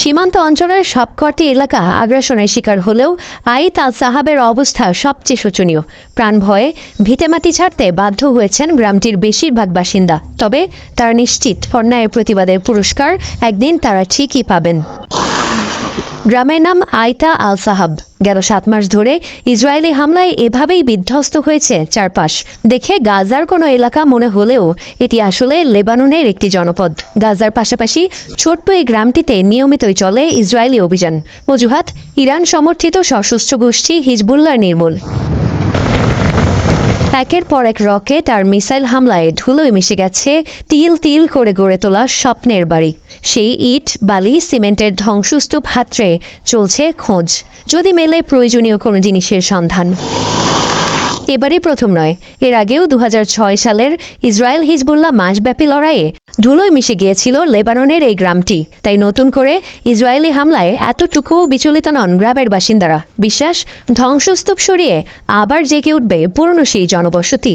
সীমান্ত অঞ্চলের সবকটি এলাকা আগ্রাসনের শিকার হলেও আইত আল সাহাবের অবস্থা সবচেয়ে শোচনীয়। প্রাণ ভয়ে ভিটেমাটি ছাড়তে বাধ্য হয়েছেন গ্রামটির বেশিরভাগ বাসিন্দা। তবে তারা নিশ্চিত অন্যায়ের প্রতিবাদের পুরস্কার একদিন তারা ঠিকই পাবেন। গ্রামের নাম আইতা আল সাহাব গেল সাত মাস ধরে ইসরায়েলি হামলায় এভাবেই বিধ্বস্ত হয়েছে চারপাশ। দেখে গাজার কোনো এলাকা মনে হলেও এটি আসলে লেবাননের একটি জনপদ। গাজার পাশাপাশি ছোট্ট এই গ্রামটিতে নিয়মিতই চলে ইসরায়েলি অভিযান। অজুহাত, ইরান সমর্থিত সশস্ত্র গোষ্ঠী হিজবুল্লার নির্মূল। একের পর এক রকেট আর মিসাইল হামলায় ধুলোয় মিশে গেছে তিল তিল করে গড়ে তোলা স্বপ্নের বাড়ি। সেই ইট, বালি, সিমেন্টের ধ্বংসস্তূপ হাতড়ে চলছে খোঁজ। যদি মেলে প্রয়োজনীয় কোনো জিনিসের সন্ধান। এবারই প্রথম নয়। এর আগেও দু হাজার ছয় সালের ইসরায়েল হিজবুল্লাহ মাসব্যাপী লড়াইয়ে ধুলোয় মিশে গিয়েছিল লেবাননের এই গ্রামটি। তাই নতুন করে ইসরায়েলি হামলায় এতটুকুও বিচলিত নন গ্রামের বাসিন্দারা। বিশ্বাস, ধ্বংসস্তূপ সরিয়ে আবার জেগে উঠবে পুরনো সেই জনবসতি।